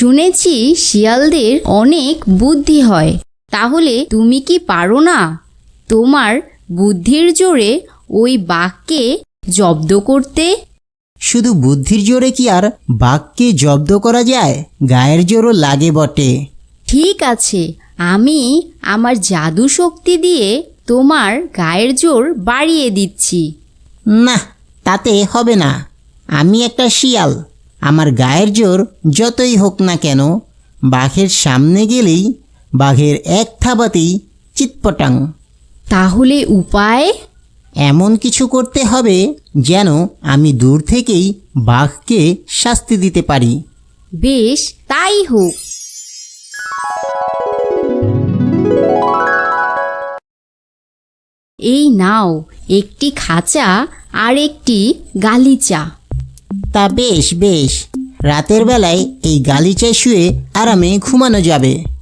শুনেছি শিয়ালদের অনেক বুদ্ধি হয়। তাহলে তুমি কি পারো না? তোমার বুদ্ধির জোরে ওই বাঘকে জব্দ করতে? শুধু বুদ্ধির জোরে কি আর বাঘকে জব্দ করা যায়? গায়ের জোরও লাগে বটে। ঠিক আছে আমি আমার জাদু শক্তি দিয়ে তোমার গায়ের জোর বাড়িয়ে দিচ্ছি। না তাতে হবে না। আমি একটা শিয়াল। আমার গায়ের জোর যতই হোক না কেন বাঘের সামনে গেলেই বাঘের এক থাবাতেই চিৎপটাং। তাহলে উপায়? এমন কিছু করতে হবে যেন আমি দূর থেকেই বাঘকে শাস্তি দিতে পারি। বেশ তাই হোক। এই নাও একটি খাঁচা আর একটি গালিচা। তা বেশ বেশ। রাতের বেলায় এই গালিচায় শুয়ে আরামে ঘুমানো যাবে।